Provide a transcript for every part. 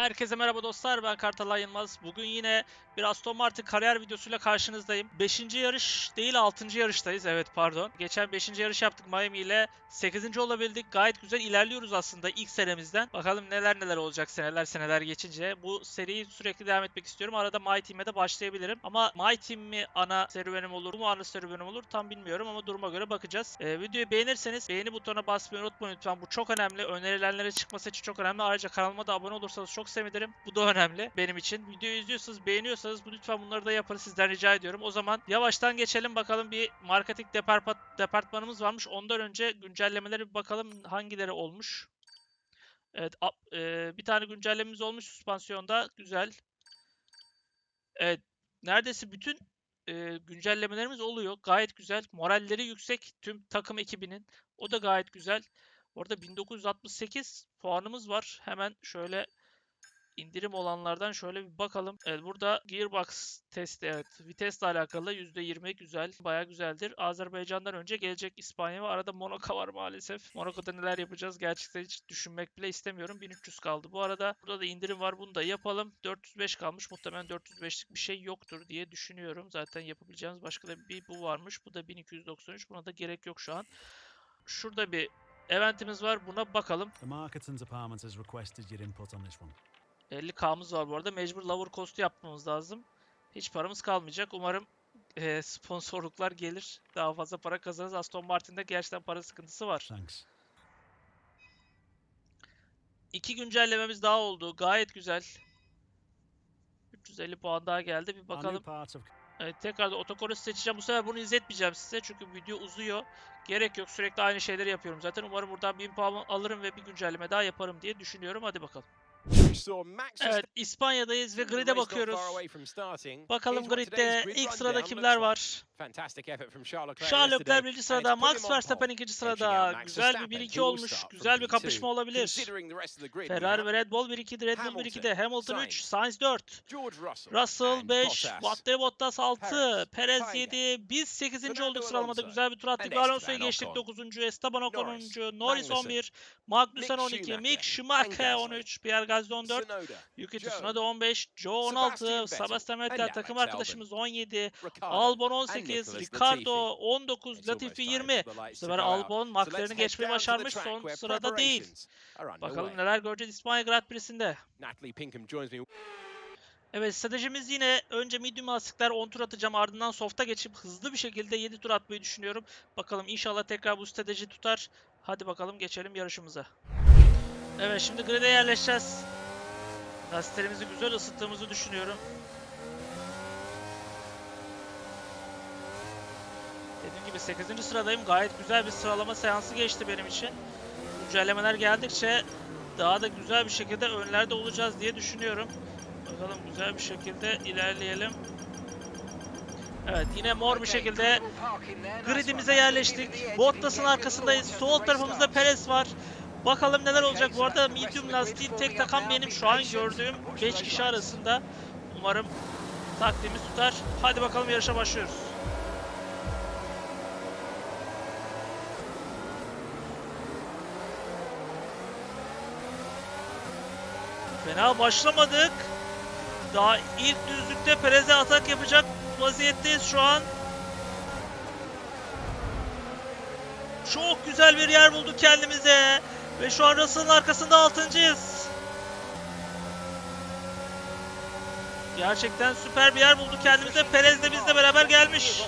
Herkese merhaba dostlar ben Kartalay Yılmaz. Bugün yine bir Aston Martin kariyer videosuyla karşınızdayım. 5. yarış değil 6. yarıştayız evet pardon. Geçen 5. yarış yaptık Miami ile 8. olabildik. Gayet güzel ilerliyoruz aslında ilk senemizden. Bakalım neler neler olacak seneler seneler geçince. Bu seriyi sürekli devam etmek istiyorum. Arada My Team'e de başlayabilirim. Ama My Team mi ana serüvenim olur mu ana serüvenim olur tam bilmiyorum ama duruma göre bakacağız. Ee, videoyu beğenirseniz beğeni butonuna basmayı unutmayın lütfen. Bu çok önemli. Önerilenlere çıkması için çok önemli. Ayrıca kanalıma da abone olursanız çok sevinirim. Bu da önemli benim için. Videoyu izliyorsanız beğeniyorsanız bu lütfen bunları da yapın sizden rica ediyorum. O zaman yavaştan geçelim bakalım bir marketing departman, departmanımız varmış. Ondan önce güncellemelere bir bakalım hangileri olmuş. Evet a- e, bir tane güncellememiz olmuş süspansiyonda. Güzel. Evet neredeyse bütün e, güncellemelerimiz oluyor. Gayet güzel. Moralleri yüksek tüm takım ekibinin. O da gayet güzel. Orada 1968 puanımız var. Hemen şöyle indirim olanlardan şöyle bir bakalım. Evet burada Gearbox testi evet. Vitesle alakalı %20 güzel. Baya güzeldir. Azerbaycan'dan önce gelecek İspanya ve arada Monaco var maalesef. Monaco'da neler yapacağız gerçekten hiç düşünmek bile istemiyorum. 1300 kaldı. Bu arada burada da indirim var. Bunu da yapalım. 405 kalmış. Muhtemelen 405'lik bir şey yoktur diye düşünüyorum. Zaten yapabileceğimiz başka da bir bu varmış. Bu da 1293. Buna da gerek yok şu an. Şurada bir eventimiz var. Buna bakalım. The marketing department has requested your input on this one. 50k'mız var bu arada. Mecbur lower cost'u yapmamız lazım. Hiç paramız kalmayacak. Umarım eee, sponsorluklar gelir. Daha fazla para kazanırız. Aston Martin'de gerçekten para sıkıntısı var. Thanks. İki güncellememiz daha oldu. Gayet güzel. 350 puan daha geldi. Bir bakalım. Evet, tekrar da otokoru seçeceğim. Bu sefer bunu izletmeyeceğim size. Çünkü video uzuyor. Gerek yok. Sürekli aynı şeyleri yapıyorum zaten. Umarım buradan 1000 puan alırım ve bir güncelleme daha yaparım diye düşünüyorum. Hadi bakalım. Evet, İspanya'dayız ve grid'e bakıyoruz. Bakalım grid'de ilk sırada kimler var? Charles Leclerc birinci sırada, Max Verstappen ikinci sırada. Güzel bir 1-2 olmuş. Güzel bir kapışma olabilir. Ferrari ve Red Bull 1-2'de, Red Bull 1-2'de, Hamilton 3, Sainz 4, Russell 5, Valtteri Bottas 6, Perez 7. Biz 8. olduk sıralamada. Güzel bir tur attık. Alonso'yu geçtik 9. Esteban Ocon 10. Norris 11, Magnussen 12, Mick Schumacher 13, Pierre Gasly 14, Yuki Tsunoda 15, Joe 16, Sebastian Vettel takım arkadaşımız 17, Albon 18, Ricardo 19, Latifi 20. Bu sefer Albon McLaren'i geçmeyi başarmış. Son sırada değil. Bakalım neler göreceğiz İspanya Grand Prix'sinde. Evet stratejimiz yine önce medium lastikler 10 tur atacağım ardından soft'a geçip hızlı bir şekilde 7 tur atmayı düşünüyorum. Bakalım inşallah tekrar bu strateji tutar. Hadi bakalım geçelim yarışımıza. Evet şimdi grid'e yerleşeceğiz. Lastiklerimizi güzel ısıttığımızı düşünüyorum. Dediğim gibi 8. sıradayım. Gayet güzel bir sıralama seansı geçti benim için. Güncellemeler geldikçe daha da güzel bir şekilde önlerde olacağız diye düşünüyorum. Bakalım güzel bir şekilde ilerleyelim. Evet yine mor bir şekilde gridimize yerleştik. Bottas'ın arkasındayız. Sol tarafımızda Perez var. Bakalım neler olacak. Bu arada medium lastiği tek takan benim şu an gördüğüm 5 kişi arasında. Umarım taktiğimiz tutar. Hadi bakalım yarışa başlıyoruz. Fena başlamadık. Daha ilk düzlükte Perez'e atak yapacak vaziyetteyiz şu an. Çok güzel bir yer bulduk kendimize. Ve şu an Russell'ın arkasında altıncıyız. Gerçekten süper bir yer bulduk kendimize. Perez de bizle beraber gelmiş.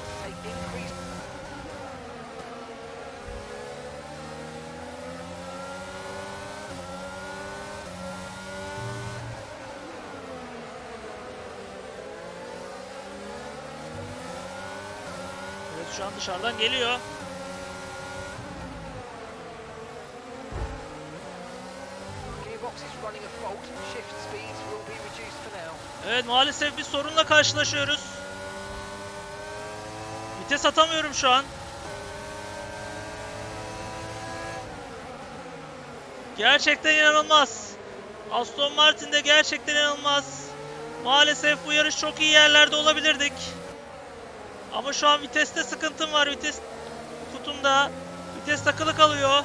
Evet şu an dışarıdan geliyor. Evet maalesef bir sorunla karşılaşıyoruz. Vites atamıyorum şu an. Gerçekten inanılmaz. Aston Martin'de gerçekten inanılmaz. Maalesef bu yarış çok iyi yerlerde olabilirdik. Ama şu an viteste sıkıntım var. Vites kutumda. Vites takılı kalıyor.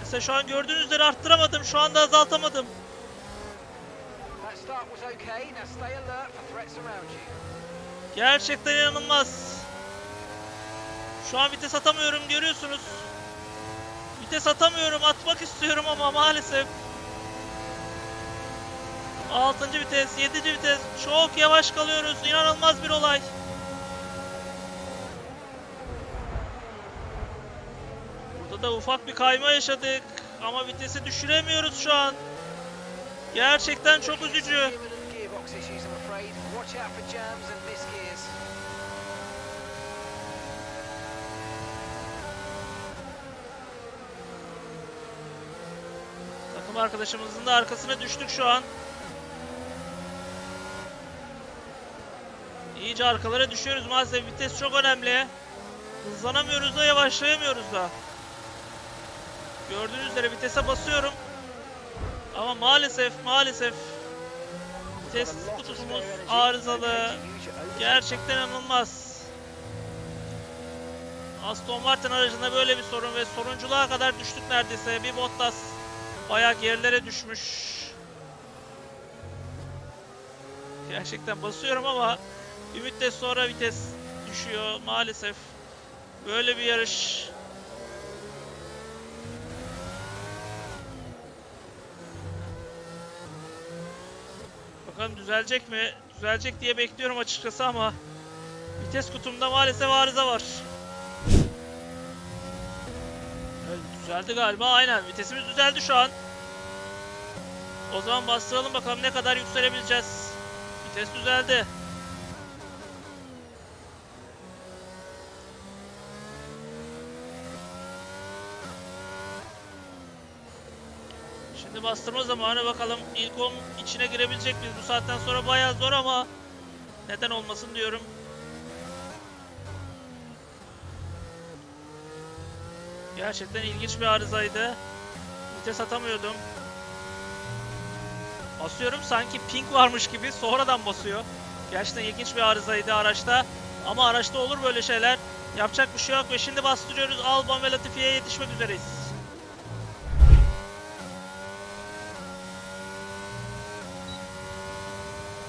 Mesela şu an gördüğünüz üzere arttıramadım. Şu anda azaltamadım. Gerçekten inanılmaz. Şu an vites atamıyorum görüyorsunuz. Vites atamıyorum atmak istiyorum ama maalesef. 6. vites, 7. vites çok yavaş kalıyoruz. İnanılmaz bir olay. Burada da ufak bir kayma yaşadık ama vitesi düşüremiyoruz şu an. Gerçekten çok üzücü. Takım arkadaşımızın da arkasına düştük şu an. İyice arkalara düşüyoruz maalesef vites çok önemli. Hızlanamıyoruz da yavaşlayamıyoruz da. Gördüğünüz üzere vitese basıyorum. Ama maalesef maalesef spare energy. arızalı. Gerçekten inanılmaz. Aston Martin aracında böyle bir sorun ve sonunculuğa kadar düştük neredeyse. Bir Bottas bayağı gerilere düşmüş. Gerçekten basıyorum ama müddet sonra vites düşüyor maalesef. Böyle bir yarış. Bakalım düzelecek mi? Düzelecek diye bekliyorum açıkçası ama vites kutumda maalesef arıza var. Evet, düzeldi galiba. Aynen. Vitesimiz düzeldi şu an. O zaman bastıralım bakalım ne kadar yükselebileceğiz. Vites düzeldi. Şimdi bastırma zamanı bakalım ilk 10 içine girebilecek miyiz? Bu saatten sonra bayağı zor ama neden olmasın diyorum. Gerçekten ilginç bir arızaydı. Vites atamıyordum. Basıyorum sanki ping varmış gibi sonradan basıyor. Gerçekten ilginç bir arızaydı araçta. Ama araçta olur böyle şeyler. Yapacak bir şey yok ve şimdi bastırıyoruz. Albon ve Latifi'ye yetişmek üzereyiz.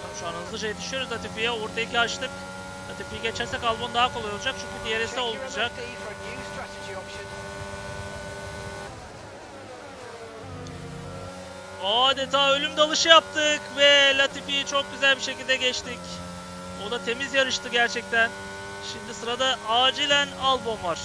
Tamam, Şu an hızlıca yetişiyoruz Latifi'ye. Ortayı açtık. Latifi'yi geçersek Albon daha kolay olacak çünkü Check your olmayacak. Adeta ölüm dalışı yaptık ve Latifi'yi çok güzel bir şekilde geçtik. O da temiz yarıştı gerçekten. Şimdi sırada acilen Albon var.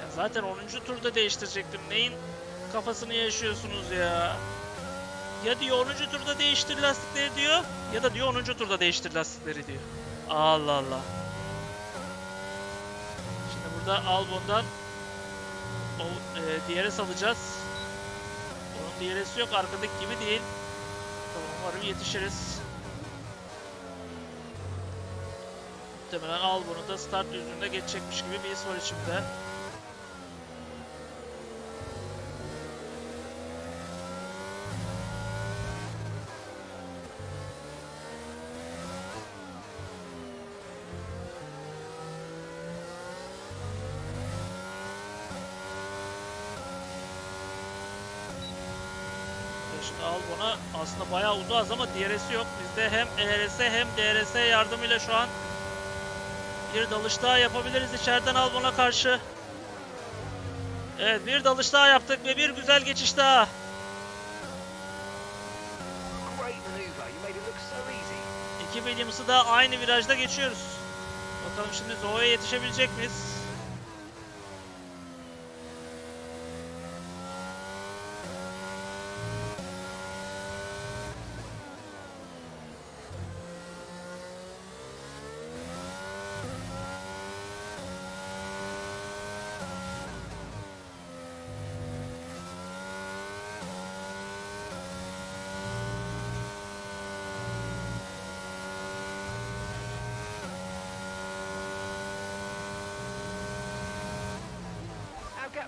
Ya zaten 10. turda değiştirecektim. Neyin kafasını yaşıyorsunuz ya? Ya diyor 10. turda değiştir lastikleri diyor ya da diyor 10. turda değiştir lastikleri diyor. Allah Allah. Şimdi burada Albon'dan o e, DRS alacağız. Onun DRS'i yok arkadaki gibi değil. Umarım yetişiriz. Muhtemelen Albon'u da start düzlüğünde geçecekmiş gibi bir his var içimde. Şimdi aslında bayağı uzağız ama DRS'i yok. Bizde hem ERS hem DRS yardımıyla şu an bir dalış daha yapabiliriz içeriden Albon'a karşı. Evet bir dalış daha yaptık ve bir güzel geçiş daha. İki Williams'ı da aynı virajda geçiyoruz. Bakalım şimdi Zoe'ye yetişebilecek miyiz?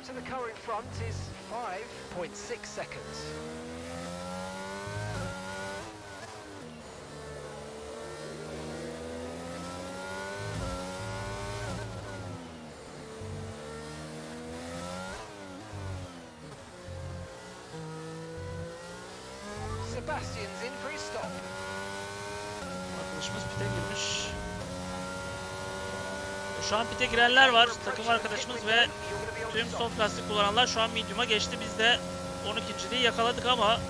to the car in front is 5.6 seconds. Sebastian's in for his stop. Yaklaşması. Şu an pite girenler var. Takım arkadaşımız ve tüm soft lastik kullananlar şu an medium'a geçti. Biz de 12.liği yakaladık ama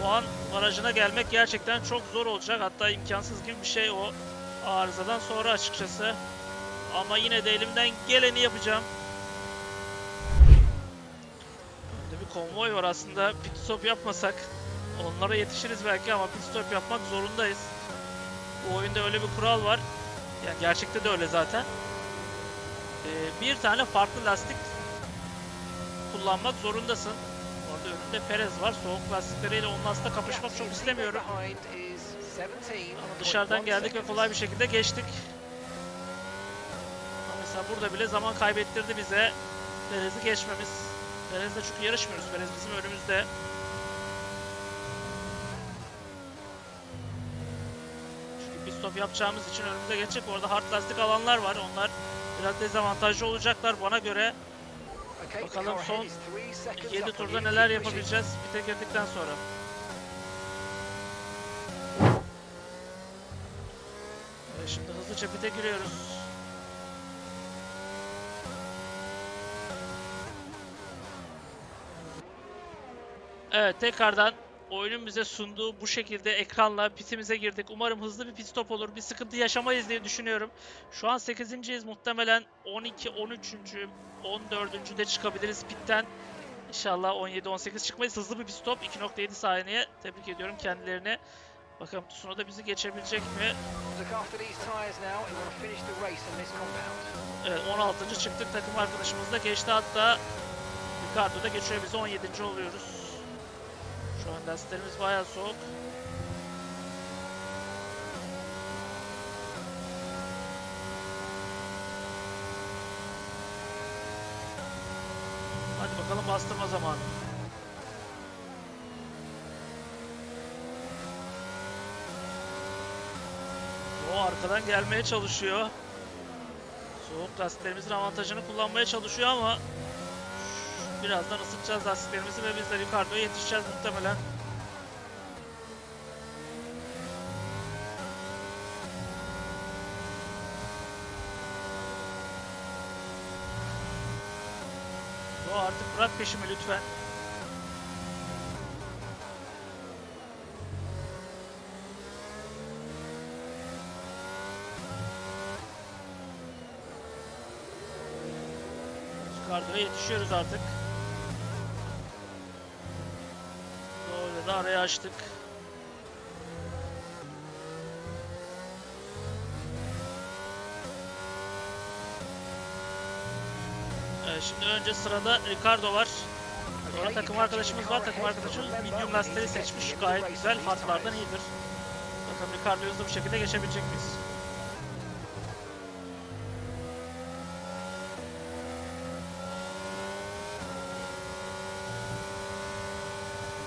puan barajına gelmek gerçekten çok zor olacak. Hatta imkansız gibi bir şey o arızadan sonra açıkçası. Ama yine de elimden geleni yapacağım. Önde bir konvoy var aslında. Pit stop yapmasak onlara yetişiriz belki ama pit stop yapmak zorundayız. Bu oyunda öyle bir kural var. Yani gerçekte de öyle zaten. Ee, bir tane farklı lastik kullanmak zorundasın. Orada önünde Perez var. Soğuk lastikleriyle onun aslında kapışmak çok istemiyorum. Behind is 17. Ama dışarıdan geldik ve kolay bir şekilde geçtik. Ama mesela burada bile zaman kaybettirdi bize. Perez'i geçmemiz. Perez'le çünkü yarışmıyoruz. Perez bizim önümüzde. Çünkü pit stop yapacağımız için önümüze geçecek. Orada hard lastik alanlar var. Onlar biraz dezavantajlı olacaklar bana göre. Bakalım son 7 turda neler yapabileceğiz pite girdikten sonra. Evet, şimdi hızlıca pite giriyoruz. Evet tekrardan oyunun bize sunduğu bu şekilde ekranla pitimize girdik. Umarım hızlı bir pit stop olur. Bir sıkıntı yaşamayız diye düşünüyorum. Şu an 8.yiz. Muhtemelen 12, 13. 14. de çıkabiliriz pitten. İnşallah 17-18 çıkmayız. Hızlı bir pit stop. 2.7 saniye. Tebrik ediyorum kendilerini. Bakalım Tsunoda bizi geçebilecek mi? Evet 16. çıktık. Takım arkadaşımız da geçti. Hatta Ricardo da geçiyor. Biz 17. oluyoruz. Lastiklerimiz bayağı soğuk. Hadi bakalım bastırma zamanı. O arkadan gelmeye çalışıyor. Soğuk lastiklerimizin avantajını kullanmaya çalışıyor ama birazdan ısıtacağız lastiklerimizi ve biz de Ricardo'ya yetişeceğiz muhtemelen. O artık bırak peşimi lütfen. Ricardo'ya yetişiyoruz artık. De araya açtık. Evet, şimdi önce sırada Ricardo var. Sonra takım arkadaşımız var. Takım arkadaşımız medium lastiği seçmiş. Gayet güzel. Hardlardan iyidir. Bakalım Ricardo'yu hızlı bir şekilde geçebilecek miyiz?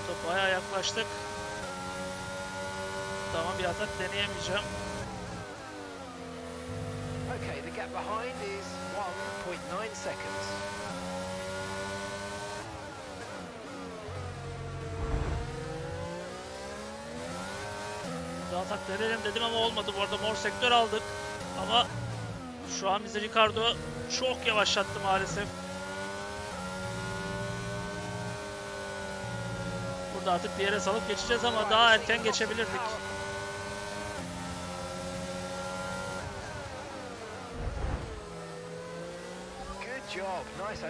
Top bayağı yaklaştık. Tamam bir atak deneyemeyeceğim. Okay, the gap behind is 1.9 seconds. Bir atak deneyelim dedim ama olmadı. Bu arada mor sektör aldık. Ama şu an bizi Ricardo çok yavaşlattı maalesef. Burada artık bir yere salıp geçeceğiz ama daha erken geçebilirdik.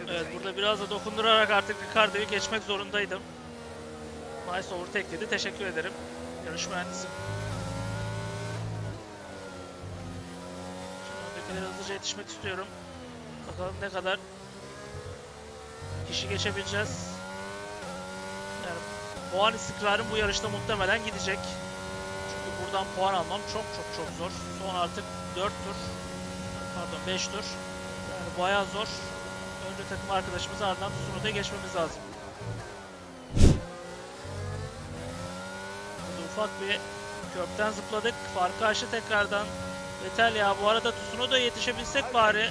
Evet burada biraz da dokundurarak artık Ricardo'yu geçmek zorundaydım. Nice overtake dedi. Teşekkür ederim. Yarış mühendisim. Şimdi öndekilere hızlıca yetişmek istiyorum. Bakalım ne kadar kişi geçebileceğiz. Puan istikrarım bu yarışta muhtemelen gidecek. Çünkü buradan puan almam çok çok çok zor. Son artık 4 tur. Pardon 5 tur. Yani bayağı zor. Önce takım arkadaşımız ardından Tsunoda'ya geçmemiz lazım. Burada ufak bir kökten zıpladık. Farkı aştı tekrardan. Yeter ya bu arada Tsunoda'ya yetişebilsek bari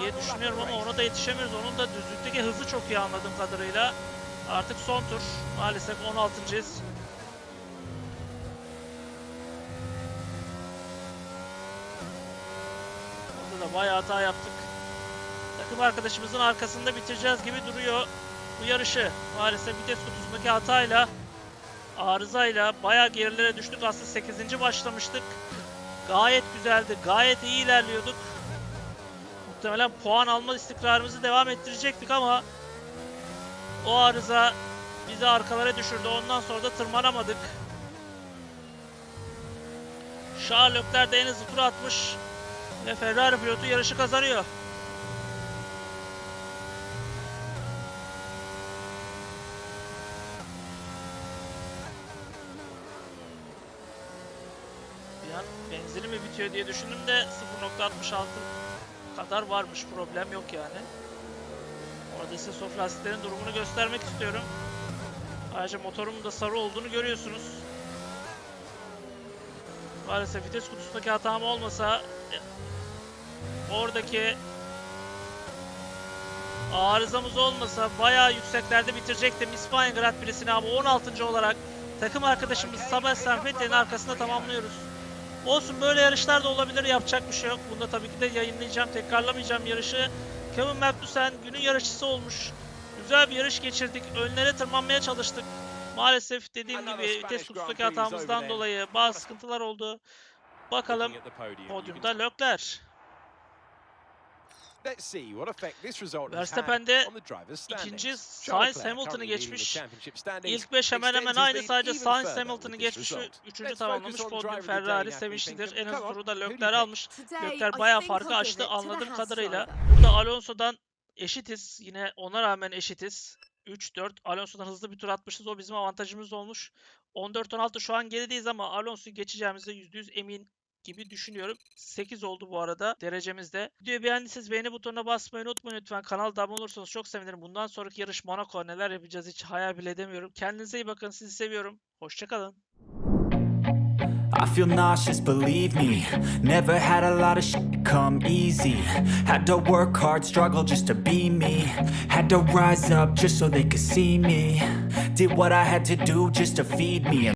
diye düşünüyorum ama ona da yetişemiyoruz. Onun da düzlükteki hızı çok iyi anladığım kadarıyla. Artık son tur. Maalesef 16.yiz. Orada da bayağı hata yaptık. Takım arkadaşımızın arkasında bitireceğiz gibi duruyor bu yarışı. Maalesef vites kutusundaki hatayla arızayla bayağı gerilere düştük. Aslında 8. başlamıştık. Gayet güzeldi. Gayet iyi ilerliyorduk. Muhtemelen puan alma istikrarımızı devam ettirecektik ama o arıza bizi arkalara düşürdü. Ondan sonra da tırmanamadık. Leclerc de en hızlı tur atmış ve Ferrari pilotu yarışı kazanıyor. Bir an benzini mi bitiyor diye düşündüm de 0.66 kadar varmış problem yok yani. Soft lastiklerin durumunu göstermek istiyorum. Ayrıca motorumun da sarı olduğunu görüyorsunuz. Maalesef vites kutusundaki hatam olmasa e, oradaki arızamız olmasa bayağı yükseklerde bitirecektim İspanya Grand Prix'sini ama 16. olarak takım arkadaşımız Sebastian Vettel'in arkasında tamamlıyoruz. Olsun böyle yarışlar da olabilir yapacak bir şey yok. Bunda tabii ki de yayınlayacağım, tekrarlamayacağım yarışı. Kevin Magnussen günün yarışçısı olmuş. Güzel bir yarış geçirdik. Önlere tırmanmaya çalıştık. Maalesef dediğim gibi vites kutusundaki hatamızdan dolayı bazı sıkıntılar oldu. Bakalım podyumda Leclerc. Verstappen de ikinci Sainz Hamilton'ı geçmiş. İlk 5 hemen hemen aynı sadece Sainz Hamilton'ı geçmiş üçüncü tamamlamış podyum Ferrari sevinçlidir. En hızlı turu da Leclerc almış. Leclerc bayağı farkı açtı anladığım kadarıyla. Burada Alonso'dan eşitiz. Yine ona rağmen eşitiz. 3-4. Alonso'dan hızlı bir tur atmışız. O bizim avantajımız olmuş. 14-16 şu an gerideyiz ama Alonso'yu geçeceğimize %100 emin gibi düşünüyorum. 8 oldu bu arada derecemizde. Videoyu beğendiyseniz beğeni butonuna basmayı unutmayın lütfen. Kanalda abone olursanız çok sevinirim. Bundan sonraki yarış Monaco neler yapacağız hiç hayal bile edemiyorum. Kendinize iyi bakın. Sizi seviyorum. Hoşçakalın. I feel nauseous, believe me. Never had a lot of shit come easy. Had to work hard, struggle just to be me. Had to rise up just so they could see me. Did what I had to do just to feed me.